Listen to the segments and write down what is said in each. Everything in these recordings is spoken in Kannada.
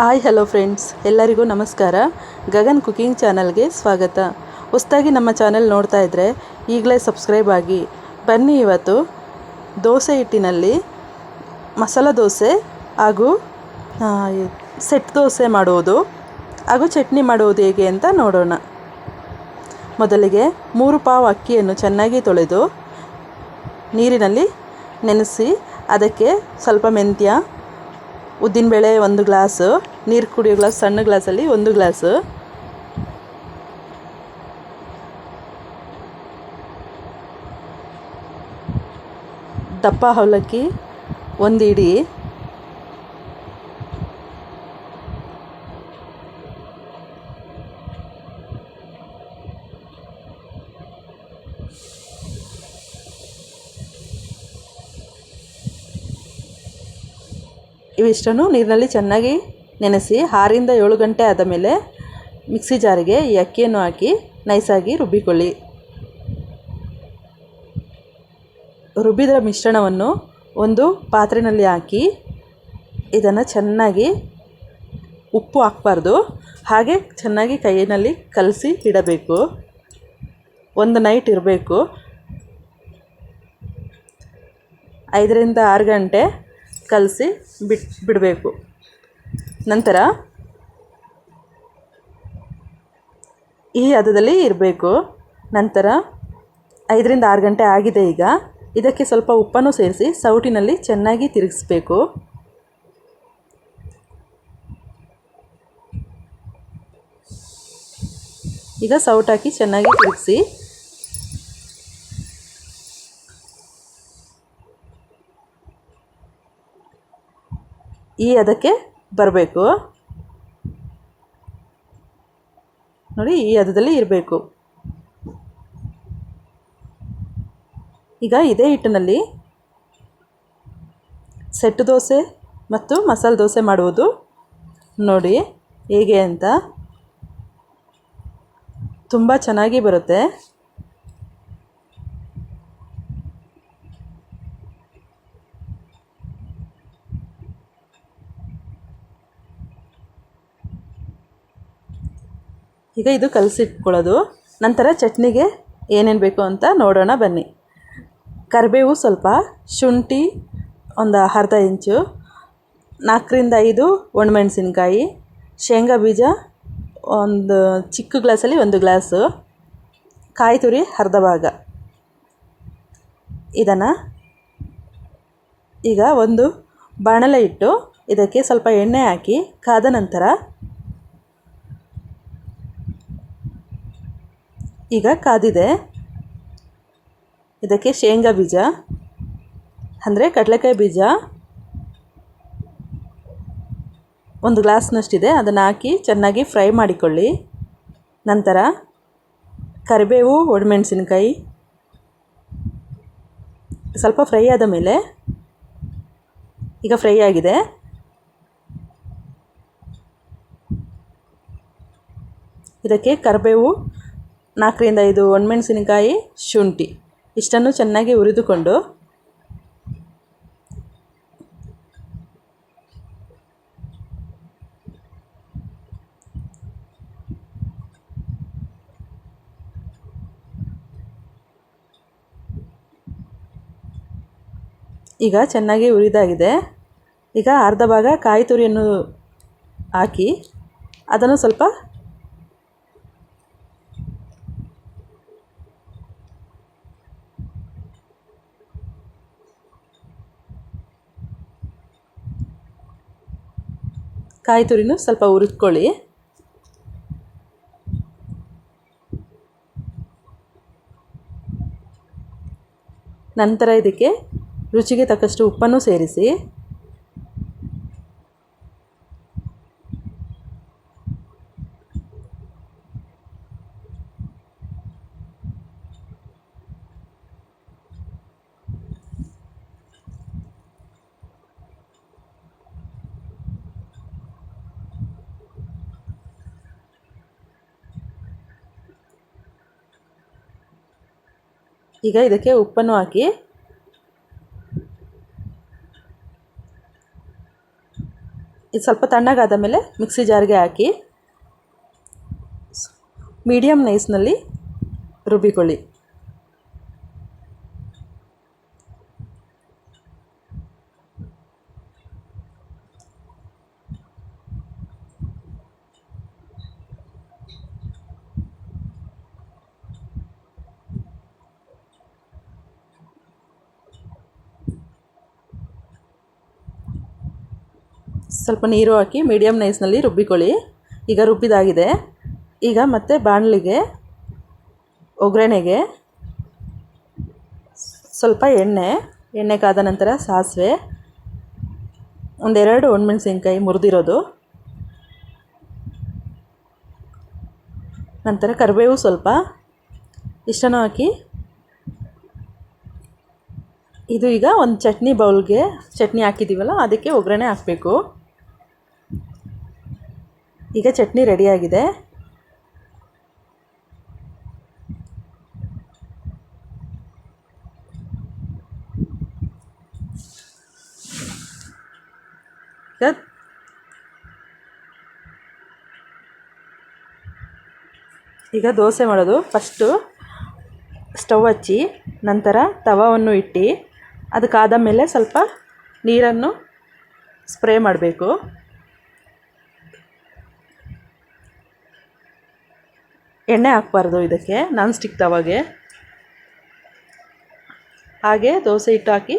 ಹಾಯ್ ಹಲೋ ಫ್ರೆಂಡ್ಸ್ ಎಲ್ಲರಿಗೂ ನಮಸ್ಕಾರ. ಗಗನ್ ಕುಕಿಂಗ್ ಚಾನಲ್ಗೆ ಸ್ವಾಗತ. ಹೊಸ್ದಾಗಿ ನಮ್ಮ ಚಾನಲ್ ನೋಡ್ತಾ ಇದ್ದರೆ ಈಗಲೇ ಸಬ್ಸ್ಕ್ರೈಬ್ ಆಗಿ, ಬನ್ನಿ ಇವತ್ತು ದೋಸೆ ಹಿಟ್ಟಿನಲ್ಲಿ ಮಸಾಲ ದೋಸೆ ಹಾಗೂ ಸೆಟ್ ದೋಸೆ ಮಾಡುವುದು ಹಾಗೂ ಚಟ್ನಿ ಮಾಡುವುದು ಹೇಗೆ ಅಂತ ನೋಡೋಣ. ಮೊದಲಿಗೆ ಮೂರು ಪಾವು ಅಕ್ಕಿಯನ್ನು ಚೆನ್ನಾಗಿ ತೊಳೆದು ನೀರಿನಲ್ಲಿ ನೆನೆಸಿ, ಅದಕ್ಕೆ ಸ್ವಲ್ಪ ಮೆಂತ್ಯ ಉದ್ದಿನಬೇಳೆ ಒಂದು ಗ್ಲಾಸು ನೀರು ಕುಡಿಯೋ ಗ್ಲಾಸ್ ಸಣ್ಣ ಗ್ಲಾಸಲ್ಲಿ ಒಂದು ಗ್ಲಾಸು. ದಪ್ಪ ಅವಲಕ್ಕಿ ಒಂದು ಇಡಿ. ಇವಿಷ್ಟನ್ನು ನೀರಿನಲ್ಲಿ ಚೆನ್ನಾಗಿ ನೆನೆಸಿ ಆರಿಂದ ಏಳು ಗಂಟೆ ಆದ ಮೇಲೆ ಮಿಕ್ಸಿ ಜಾರಿಗೆ ಈ ಅಕ್ಕಿಯನ್ನು ಹಾಕಿ ನೈಸಾಗಿ ರುಬ್ಬಿಕೊಳ್ಳಿ. ರುಬ್ಬಿದ ಮಿಶ್ರಣವನ್ನು ಒಂದು ಪಾತ್ರೆಯಲ್ಲಿ ಹಾಕಿ ಇದನ್ನು ಚೆನ್ನಾಗಿ ಉಪ್ಪು ಹಾಕಬಾರ್ದು. ಹಾಗೆ ಚೆನ್ನಾಗಿ ಕೈಯಲ್ಲಿ ಕಲಸಿ ಇಡಬೇಕು. ಒಂದು ನೈಟ್ ಇರಬೇಕು. ಐದರಿಂದ ಆರು ಗಂಟೆ ಕಲಸಿ ಬಿಟ್ ಬಿಡಬೇಕು. ನಂತರ ಈ ಹದದಲ್ಲಿ ಇರಬೇಕು. ನಂತರ ಐದರಿಂದ ಆರು ಗಂಟೆ ಆಗಿದೆ ಈಗ. ಇದಕ್ಕೆ ಸ್ವಲ್ಪ ಉಪ್ಪನ್ನು ಸೇರಿಸಿ ಸೌಟಿನಲ್ಲಿ ಚೆನ್ನಾಗಿ ತಿರುಗಿಸ್ಬೇಕು. ಈಗ ಸೌಟಾಕಿ ಚೆನ್ನಾಗಿ ತಿರುಗಿಸಿ ಈ ಅದಕ್ಕೆ ಬರಬೇಕು. ನೋಡಿ, ಈ ಹದದಲ್ಲಿ ಇರಬೇಕು. ಈಗ ಇದೇ ಹಿಟ್ಟಿನಲ್ಲಿ ಸೆಟ್ ದೋಸೆ ಮತ್ತು ಮಸಾಲೆ ದೋಸೆ ಮಾಡುವುದು. ನೋಡಿ, ಹೇಗೆ ಅಂತ. ತುಂಬ ಚೆನ್ನಾಗಿ ಬರುತ್ತೆ. ಈಗ ಇದು ಕಲಸಿಟ್ಕೊಳ್ಳೋದು ನಂತರ ಚಟ್ನಿಗೆ ಏನೇನು ಬೇಕು ಅಂತ ನೋಡೋಣ ಬನ್ನಿ. ಕರಿಬೇವು ಸ್ವಲ್ಪ, ಶುಂಠಿ ಒಂದು ಅರ್ಧ ಇಂಚು, ನಾಲ್ಕರಿಂದ ಐದು ಒಣಮೆಣಸಿನ್ಕಾಯಿ, ಶೇಂಗಾ ಬೀಜ ಒಂದು ಚಿಕ್ಕ ಗ್ಲಾಸಲ್ಲಿ ಒಂದು ಗ್ಲಾಸು, ಕಾಯಿ ತುರಿ ಅರ್ಧ ಭಾಗ. ಇದನ್ನು ಈಗ ಒಂದು ಬಾಣಲೆ ಇಟ್ಟು ಇದಕ್ಕೆ ಸ್ವಲ್ಪ ಎಣ್ಣೆ ಹಾಕಿ ಕಾದ ನಂತರ ಈಗ ಕಾದಿದೆ. ಇದಕ್ಕೆ ಶೇಂಗಾ ಬೀಜ, ಅಂದರೆ ಕಡಲೆಕಾಯಿ ಬೀಜ. ಒಂದು ಗ್ಲಾಸ್ನಷ್ಟಿದೆ, ಅದನ್ನು ಹಾಕಿ ಚೆನ್ನಾಗಿ ಫ್ರೈ ಮಾಡಿಕೊಳ್ಳಿ. ನಂತರ ಕರಿಬೇವು, ಒಣಮೆಣಸಿನ್ಕಾಯಿ, ಸ್ವಲ್ಪ ಫ್ರೈ ಆದ ಮೇಲೆ ಈಗ ಫ್ರೈ ಆಗಿದೆ. ಇದಕ್ಕೆ ಕರಿಬೇವು ನಾಲ್ಕರಿಂದ ಐದು ಒಣಮೆಣಸಿನಕಾಯಿ ಶುಂಠಿ. ಇಷ್ಟನ್ನು ಚೆನ್ನಾಗಿ ಹುರಿದುಕೊಂಡು ಈಗ ಚೆನ್ನಾಗಿ ಹುರಿದಾಗಿದೆ. ಈಗ ಅರ್ಧ ಭಾಗ ಕಾಯಿ ತುರಿಯನ್ನು ಹಾಕಿ ಅದನ್ನು ಸ್ವಲ್ಪ ಕಾಯಿ ತುರಿನೂ ಸ್ವಲ್ಪ ಹುರಿದ್ಕೊಳ್ಳಿ. ನಂತರ ಇದಕ್ಕೆ ರುಚಿಗೆ ತಕ್ಕಷ್ಟು ಉಪ್ಪನ್ನು ಸೇರಿಸಿ. ಈಗ ಇದಕ್ಕೆ ಉಪ್ಪನ್ನು ಹಾಕಿ. ಇದು ಸ್ವಲ್ಪ ತಣ್ಣಗಾದ ಮೇಲೆ ಮಿಕ್ಸಿ ಜಾರ್ಗೆ ಹಾಕಿ. ಮೀಡಿಯಮ್ ನೈಸ್ನಲ್ಲಿ ರುಬ್ಬಿಕೊಳ್ಳಿ. ಸ್ವಲ್ಪ ನೀರು ಹಾಕಿ ಮೀಡಿಯಮ್ ನೈಸ್ನಲ್ಲಿ ರುಬ್ಬಿಕೊಳ್ಳಿ. ಈಗ ರುಬ್ಬಿದಾಗಿದೆ. ಈಗ ಮತ್ತೆ ಬಾಣಲಿಗೆ, ಒಗ್ಗರಣೆಗೆ ಸ್ವಲ್ಪ ಎಣ್ಣೆ ಎಣ್ಣೆ ಕಾದ ನಂತರ ಸಾಸಿವೆ, ಒಂದೆರಡು ಒಣಮೆಣಸಿನ್ಕಾಯಿ ಮುರಿದಿರೋದು. ನಂತರ ಕರಿಬೇವು ಸ್ವಲ್ಪ ಇಷ್ಟನೂ ಹಾಕಿ. ಇದು ಈಗ ಒಂದು ಚಟ್ನಿ ಬೌಲ್ಗೆ ಚಟ್ನಿ ಹಾಕಿದ್ದೀವಲ್ಲ ಅದಕ್ಕೆ ಒಗ್ಗರಣೆ ಹಾಕಬೇಕು. ಈಗ ಚಟ್ನಿ ರೆಡಿಯಾಗಿದೆ. ಈಗ ದೋಸೆ ಮಾಡೋದು. ಫಸ್ಟು ಸ್ಟವ್ ಹಚ್ಚಿ, ನಂತರ ತವವನ್ನು ಇಟ್ಟು ಅದಕ್ಕಾದ ಮೇಲೆ ಸ್ವಲ್ಪ ನೀರನ್ನು ಸ್ಪ್ರೇ ಮಾಡಬೇಕು. ಎಣ್ಣೆ ಹಾಕ್ಬಾರ್ದು ಇದಕ್ಕೆ ನಾನ್ ಸ್ಟಿಕ್ ತವಾಗೆ. ಹಾಗೆ ದೋಸೆ ಹಿಟ್ಟು ಹಾಕಿ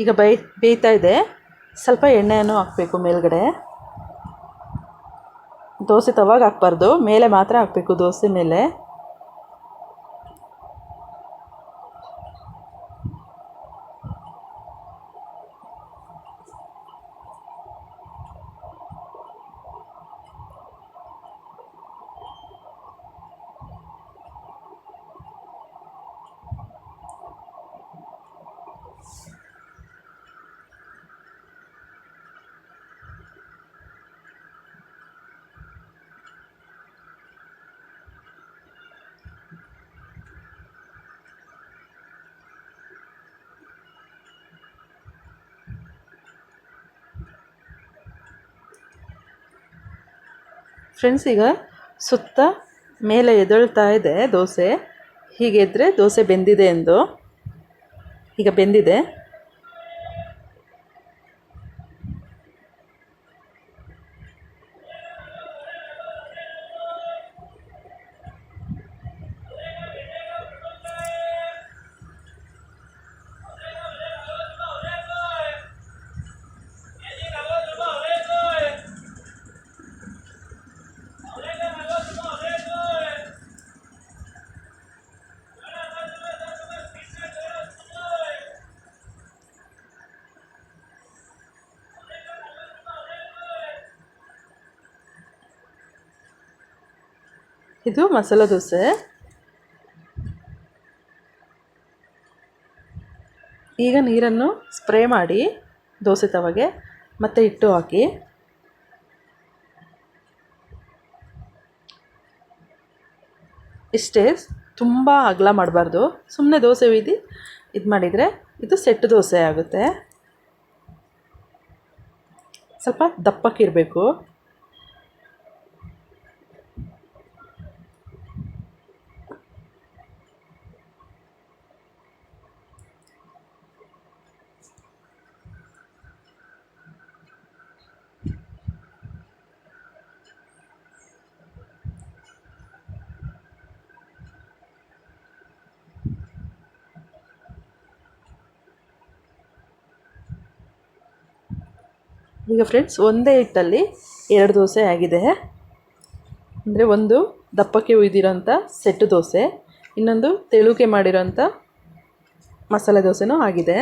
ಈಗ ಬೈ ಬೇಯ್ತಾ ಇದೆ. ಸ್ವಲ್ಪ ಎಣ್ಣೆಯನ್ನು ಹಾಕಬೇಕು ಮೇಲ್ಗಡೆ. ದೋಸೆ ತವಾಗ ಹಾಕ್ಬಾರ್ದು. ಮೇಲೆ ಮಾತ್ರ ಹಾಕಬೇಕು ದೋಸೆ ಮೇಲೆ. ಫ್ರೆಂಡ್ಸ್ ಈಗ ಸುತ್ತ ಮೇಲೆ ಎದಳ್ತಾ ಇದೆ ದೋಸೆ. ಹೀಗೆ ಇದ್ದರೆ ದೋಸೆ ಬೆಂದಿದೆ ಎಂದು ಈಗ ಬೆಂದಿದೆ. ಇದು ಮಸಾಲೆ ದೋಸೆ. ಈಗ ನೀರನ್ನು ಸ್ಪ್ರೇ ಮಾಡಿ ದೋಸೆ ತವಗೆ ಮತ್ತೆ ಹಿಟ್ಟು ಹಾಕಿ. ಇಷ್ಟೇ ತುಂಬ ಅಗಲ ಮಾಡಬಾರ್ದು. ಸುಮ್ಮನೆ ದೋಸೆ ಉಯ್ದು ಇದು ಮಾಡಿದರೆ ಇದು ಸೆಟ್ ದೋಸೆ ಆಗುತ್ತೆ. ಸ್ವಲ್ಪ ದಪ್ಪಕ್ಕಿರಬೇಕು. ಈಗ ಫ್ರೆಂಡ್ಸ್ ಒಂದೇ ಹಿಟ್ಟಲ್ಲಿ ಎರಡು ದೋಸೆ ಆಗಿದೆ. ಅಂದರೆ ಒಂದು ದಪ್ಪಕ್ಕೆ ಉಯ್ದಿರೋಂಥ ಸೆಟ್ಟು ದೋಸೆ, ಇನ್ನೊಂದು ತೆಳುಗೆ ಮಾಡಿರೋಂಥ ಮಸಾಲೆ ದೋಸೆನೂ ಆಗಿದೆ.